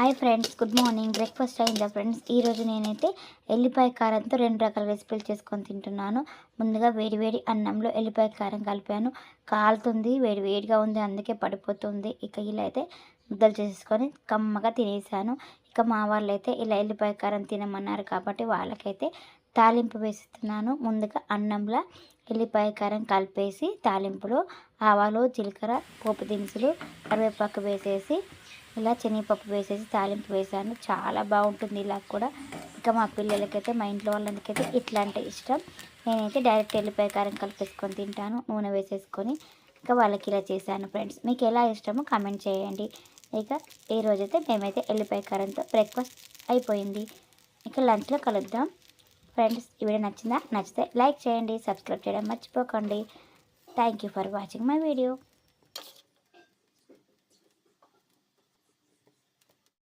Hi friends good morning. Breakfast అయిందా friends? ఈరోజు నేనైతే ఎల్లిపాయ కారంతో రెండు రకాల రెసిపీలు చేసుకొని తింటున్నాను. ముందుగా వేడివేడి అన్నంలో ఎల్లిపాయ కారం కలిపాను. కాలుతుంది వేడివేడిగా ఉంది అందుకే పడిపోతుంది. ఇక ఇలా అయితే ముద్దలు చేసుకొని కమ్మగా తినేసాను. ఇక మా వాళ్ళు అయితే ఇలా ఎల్లిపాయ కారం తినమన్నారు కాబట్టి వాళ్ళకైతే తాలింపు వేస్తున్నాను. ముందుగా అన్నంలో ఎల్లిపాయ కారం కలిపేసి తాలింపులో ఆవాలు జీలకర్ర పోపు దినుసులు కరివేపాకు వేసేసి ఇలా శనగపప్పు వేసేసి తాలింపు వేసాను చాలా బాగుంటుంది ఇలా కూడా. ఇంకా మా పిల్లలకైతే మా ఇంట్లో వాళ్ళందరికైతే ఇట్లా అంటే ఇష్టం. నేనైతే డైరెక్ట్ ఎల్లిపాయ కారం కలిపేసుకొని తింటాను నూనె వేసేసుకొని. ఇంకా వాళ్ళకి ఇలా చేశాను ఫ్రెండ్స్. మీకు ఎలా ఇష్టమో కామెంట్ చేయండి. ఇక ఈరోజైతే రోజైతే మేమైతే ఎల్లిపాయ కారంతో బ్రేక్ఫాస్ట్ అయిపోయింది. ఇక లంచ్లో కలుద్దాం. ఫ్రెండ్స్ ఈ వీడియో నచ్చిందా? నచ్చితే లైక్ చేయండి సబ్స్క్రైబ్ చేయడం మర్చిపోకండి. Thank you for watching my video